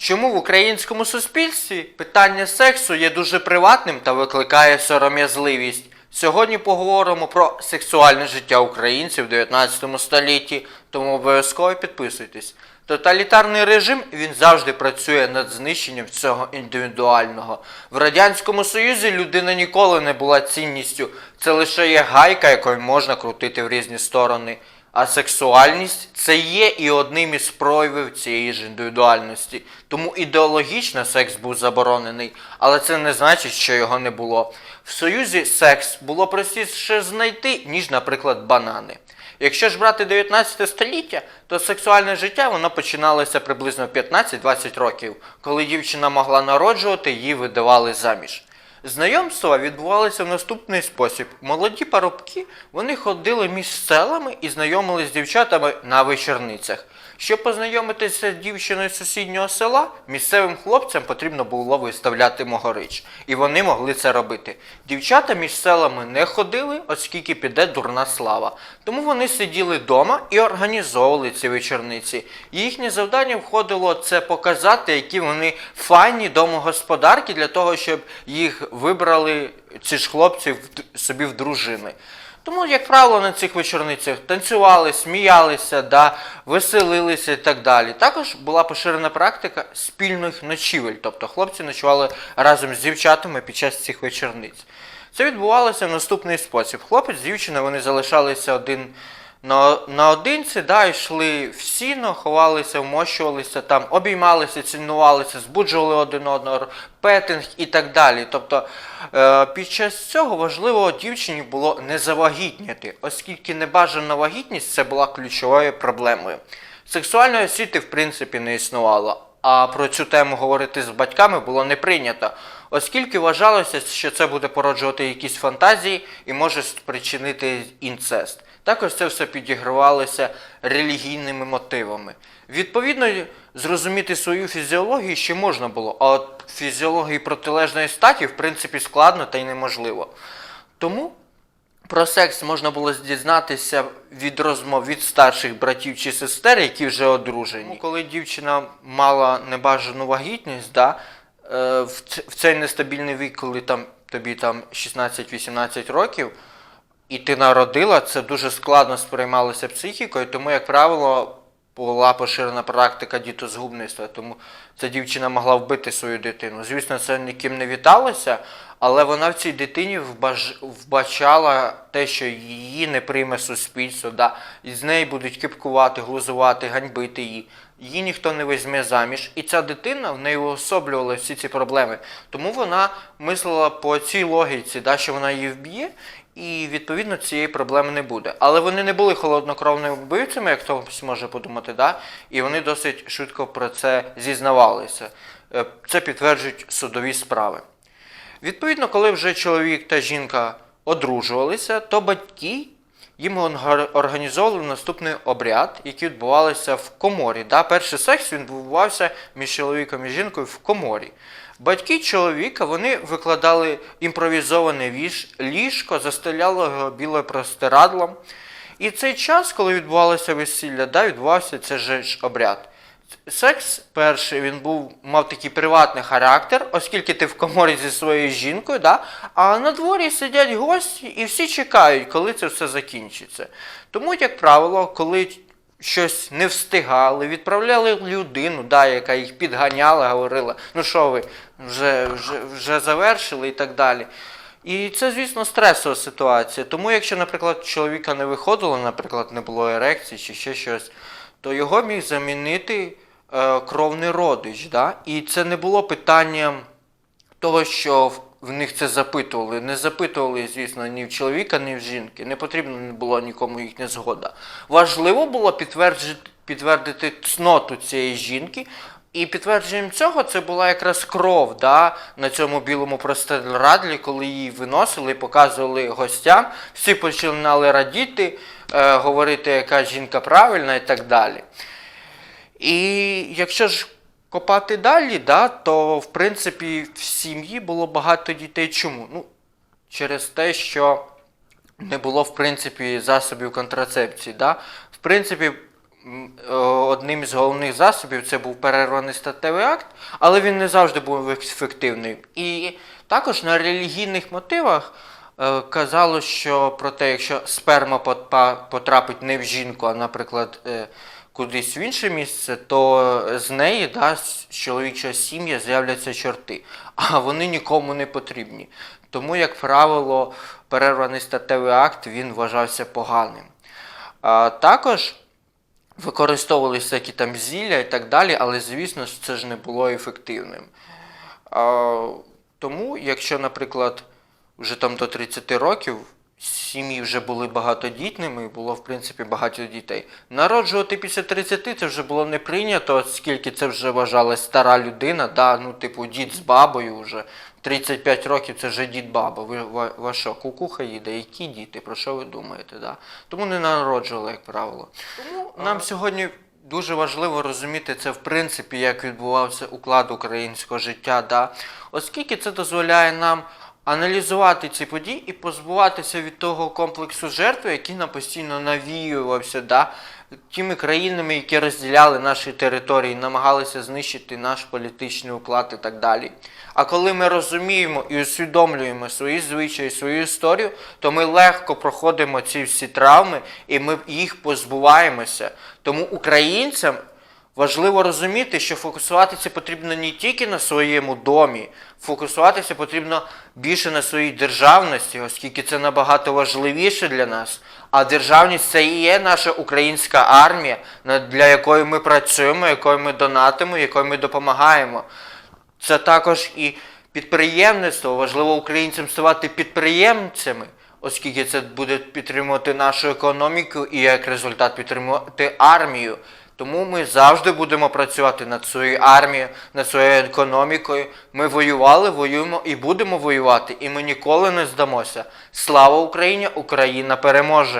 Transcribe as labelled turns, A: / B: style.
A: Чому в українському суспільстві питання сексу є дуже приватним та викликає сором'язливість? Сьогодні поговоримо про сексуальне життя українців в 19 столітті, тому обов'язково підписуйтесь. Тоталітарний режим він завжди працює над знищенням цього індивідуального. В Радянському Союзі людина ніколи не була цінністю. Це лише є гайка, якою можна крутити в різні сторони. А сексуальність це є і одним із проявів цієї ж індивідуальності. Тому ідеологічно секс був заборонений, але це не значить, що його не було. В Союзі секс було простіше знайти, ніж, наприклад, банани. Якщо ж брати 19 століття, то сексуальне життя воно починалося приблизно 15-20 років, коли дівчина могла народжувати, її видавали заміж. Знайомства відбувалися в наступний спосіб. Молоді парубки вони ходили між селами і знайомились з дівчатами на вечорницях. Щоб познайомитися з дівчиною сусіднього села, місцевим хлопцям потрібно було виставляти могорич, і вони могли це робити. Дівчата між селами не ходили, оскільки піде дурна слава. Тому вони сиділи вдома і організовували ці вечорниці. Їхнє завдання входило це показати, які вони файні домогосподарки для того, щоб їх вибрали ці ж хлопці собі в дружини. Тому, як правило, на цих вечорницях танцювали, сміялися, да, веселилися і так далі. Також була поширена практика спільних ночівель, тобто хлопці ночували разом з дівчатами під час цих вечорниць. Це відбувалося в наступний спосіб. Хлопець з дівчиною вони залишалися один наодинці, да, йшли в сіно, ховалися, вмощувалися там, обіймалися, цінувалися, збуджували один одного, петинг і так далі. Тобто е, під час цього важливо дівчині було не завагітніти, оскільки небажана вагітність це була ключовою проблемою. Сексуальної освіти, в принципі, не існувало, а про цю тему говорити з батьками було не прийнято, оскільки вважалося, що це буде породжувати якісь фантазії і може спричинити інцест. Також це все підігравалося релігійними мотивами. Відповідно, зрозуміти свою фізіологію ще можна було, а от фізіології протилежної статі, в принципі, складно та й неможливо. Тому про секс можна було дізнатися від розмов від старших братів чи сестер, які вже одружені. Ну, коли дівчина мала небажану вагітність, да, е, в цей нестабільний вік, коли там, тобі там 16-18 років, і ти народила, це дуже складно сприймалося психікою, тому, як правило, була поширена практика дітозгубництва, тому ця дівчина могла вбити свою дитину. Звісно, це ніким не віталося, але вона в цій дитині вбаж... вбачала те, що її не прийме суспільство, да? і з неї будуть кипкувати, глузувати, ганьбити її. Її ніхто не візьме заміж. І ця дитина в неї уособлювала всі ці проблеми. Тому вона мислила по цій логіці, да, що вона її вб'є, і відповідно цієї проблеми не буде. Але вони не були холоднокровними вбивцями, як хтось може подумати, да? і вони досить швидко про це зізнавалися. Е, Це підтверджують судові справи. Відповідно, коли вже чоловік та жінка одружувалися, то батьки їм організовували наступний обряд, який відбувався в коморі. Да? Перший секс він відбувався між чоловіком і жінкою в коморі. Батьки чоловіка вони викладали імпровізоване ліжко, застеляли його білим простирадлом. І цей час, коли відбувалося весілля, да, відбувався же ж обряд. Секс перший він був мав такий приватний характер, оскільки ти в коморі зі своєю жінкою, да? а на дворі сидять гості і всі чекають, коли це все закінчиться. Тому, як правило, коли щось не встигали, відправляли людину, да, яка їх підганяла, говорила, ну що ви, вже, вже, вже завершили і так далі. І це, звісно, стресова ситуація. Тому, якщо, наприклад, чоловіка не виходило, наприклад, не було ерекції чи ще щось, то його міг замінити е, кровний родич. Да? І це не було питанням того, що в, в них це запитували. Не запитували, звісно, ні в чоловіка, ні в жінки. Не потрібно не було нікому їхня згода. Важливо було підтверджити, підтвердити цноту цієї жінки. І підтвердженням цього це була якраз кров да, на цьому білому простирадлі, коли її виносили, показували гостям, всі починали радіти, е, говорити, яка жінка правильна і так далі. І якщо ж копати далі, да, то в принципі в сім'ї було багато дітей. Чому? Ну, через те, що не було в принципі засобів контрацепції. Да? В принципі, е, одним із головних засобів це був перерваний статевий акт, але він не завжди був ефективним. І також на релігійних мотивах е, казало, що про те, якщо сперма потрапить не в жінку, а, наприклад, е, кудись в інше місце, то з неї да, з чоловічого сім'я з'являться чорти, а вони нікому не потрібні. Тому, як правило, перерваний статевий акт він вважався поганим. А, також використовувалися всякі там зілля і так далі, але звісно це ж не було ефективним. А, тому, якщо, наприклад, вже там до 30 років сім'ї вже були багатодітними, було в принципі багато дітей. Народжувати після 30 це вже було не прийнято, оскільки це вже вважалась стара людина, да, ну, типу, дід з бабою вже. 35 років це вже дід баба. Ви ва- ва що, кукуха їде? Які діти? Про що ви думаєте? Да? Тому не народжували, як правило. Тому нам сьогодні дуже важливо розуміти це в принципі, як відбувався уклад українського життя, да? оскільки це дозволяє нам аналізувати ці події і позбуватися від того комплексу жертви, який нам постійно навіювався, да? тими країнами, які розділяли наші території, намагалися знищити наш політичний уклад і так далі. А коли ми розуміємо і усвідомлюємо свої звичаї, свою історію, то ми легко проходимо ці всі травми і ми їх позбуваємося. Тому українцям Важливо розуміти, що фокусуватися потрібно не тільки на своєму домі, фокусуватися потрібно більше на своїй державності, оскільки це набагато важливіше для нас. А державність це і є наша українська армія, для якої ми працюємо, якою ми донатимо, якою ми допомагаємо. Це також і підприємництво. Важливо українцям ставати підприємцями, оскільки це буде підтримувати нашу економіку і як результат підтримувати армію. Тому ми завжди будемо працювати над своєю армією, над своєю економікою. Ми воювали, воюємо і будемо воювати, і ми ніколи не здамося. Слава Україні! Україна переможе!